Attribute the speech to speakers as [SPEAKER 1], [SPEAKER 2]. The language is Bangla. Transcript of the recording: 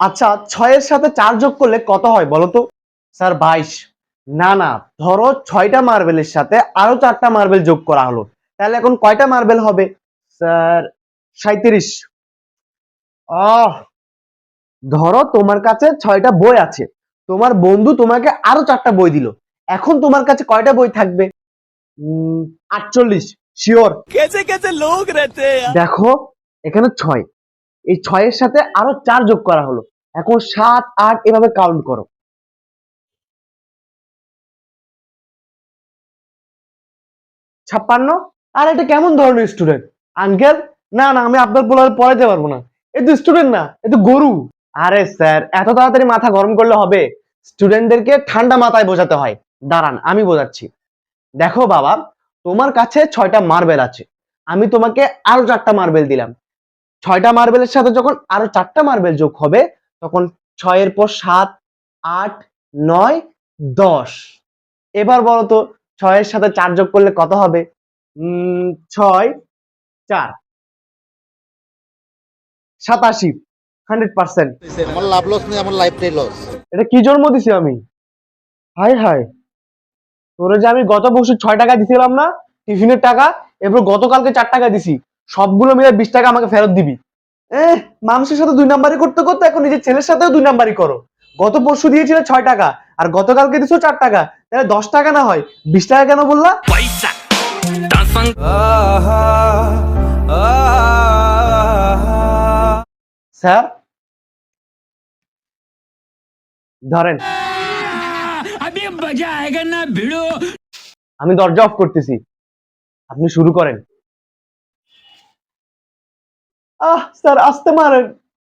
[SPEAKER 1] আচ্ছা ছয়ের সাথে চার যোগ করলে কত হয় বলো তো? স্যার বাইশ। না না ধরো ছয়টা মার্বেলের সাথে আরও চারটা মার্বেল যোগ করা হলো। তাহলে এখন কয়টা মার্বেল হবে? স্যার সাঁত্রিশ আহ ধরো তোমার কাছে ছয়টা বই আছে। তোমার বন্ধু তোমাকে আরও চারটা বই দিল। এখন তোমার কাছে কয়টা বই থাকবে? আটচল্লিশ। শিওর? দেখো এখানে ছয়। এই ছয়ের সাথে আরও চার যোগ করা হলো। এখন সাত, আট, এভাবে কাউন্ট করো। ছাপ্পান্ন? আর এটা কেমন ধরনের স্টুডেন্ট আঙ্কেল না না, আমি আপনার পোলার পড়াইতে পারব না। এ তো স্টুডেন্ট না, এ তো গরু। আরে স্যার এত তাড়াতাড়ি মাথা গরম করলে হবে? স্টুডেন্টদেরকে ঠান্ডা মাথায় বোঝাতে হয়। দাঁড়ান, আমি বোঝাচ্ছি। দেখো বাবা, তোমার কাছে ছয়টা মার্বেল আছে। আমি তোমাকে আরও চারটা মার্বেল দিলাম। ছয়টা মার্বেলের সাথে যখন আরও চারটা মার্বেল যোগ হবে তখন ছয়ের পর সাত আট নয় দশ। এবার বলো তো ছয়ের সাথে চার যোগ করলে কত হবে? ছয় চার। সাতাশি হান্ড্রেড পার্সেন্ট।
[SPEAKER 2] আমার লাভ লস নেই আমার লাইফটাই লস।
[SPEAKER 1] এটা কি জন্ম দিছি আমি? হাই হাই তোরে যে আমি গত বছর ছয় টাকা দিছিলাম না টিফিনের টাকা এরপর গতকালকে চার টাকা দিছি। সবগুলো মিলে বিশ টাকা আমাকে ফেরত দিবি। মানুষের সাথে দুই নাম্বারি করতে করতে এখন নিজের ছেলের সাথেও দুই নাম্বারি করো। গত পরশু দিয়েছিল ছয় টাকা আর গতকালকে দিছো চার টাকা। তাহলে দশ টাকা না হয় বিশ টাকা কেন বললা? স্যার? ধরেন। আমি দরজা অফ করতেছি। আপনি শুরু করেন। আহ স্যার আসতে মারেন।